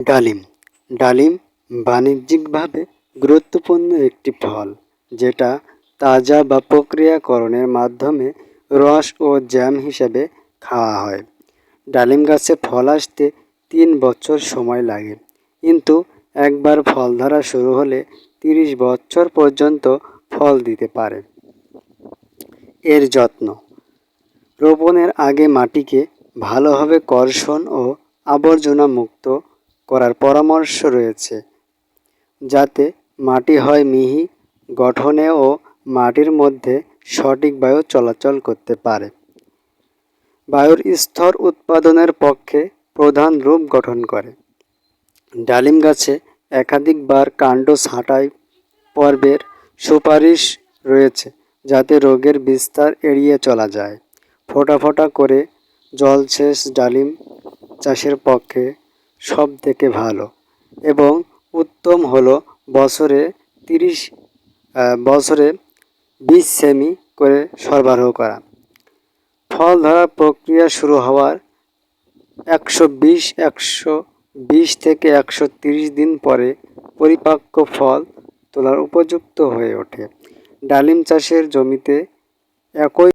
ডালিম। ডালিম বাণিজ্যিকভাবে গুরুত্বপূর্ণ একটি ফল, যেটা তাজা বা প্রক্রিয়াকরণের মাধ্যমে রস ও জ্যাম হিসেবে খাওয়া হয়। ডালিম গাছে ফল আসতে তিন বছর সময় লাগে, কিন্তু একবার ফল ধরা শুরু হলে তিরিশ বছর পর্যন্ত ফল দিতে পারে। এর যত্ন। রোপণের আগে মাটিকে ভালোভাবে কর্ষণ ও আবর্জনা মুক্ত করার পরামর্শ রয়েছে, যাতে মাটি হয় মিহি, গঠনে ও মাটির মধ্যে সঠিক বায়ু চলাচল করতে পারে। বায়ুর স্তর উৎপাদনের পক্ষে প্রধান রূপ গঠন করে। ডালিম গাছে একাধিকবার কাণ্ড ছাঁটাই পর্বের সুপারিশ রয়েছে, যাতে রোগের বিস্তার এড়িয়ে চলা যায়। ফোটা ফোটা করে জলসেচ ডালিম চাষের পক্ষে সব থেকে ভালো। এবং উত্তম হলো বছরে তিরিশ বছরে বিশ সেমি করে সরবরাহ করা। ফল ধরার প্রক্রিয়া শুরু হওয়ার একশো বিশ একশো বিশ থেকে একশো তিরিশ দিন পরে পরিপক্ক ফল তোলার উপযুক্ত হয়ে ওঠে। ডালিম চাষের জমিতে একই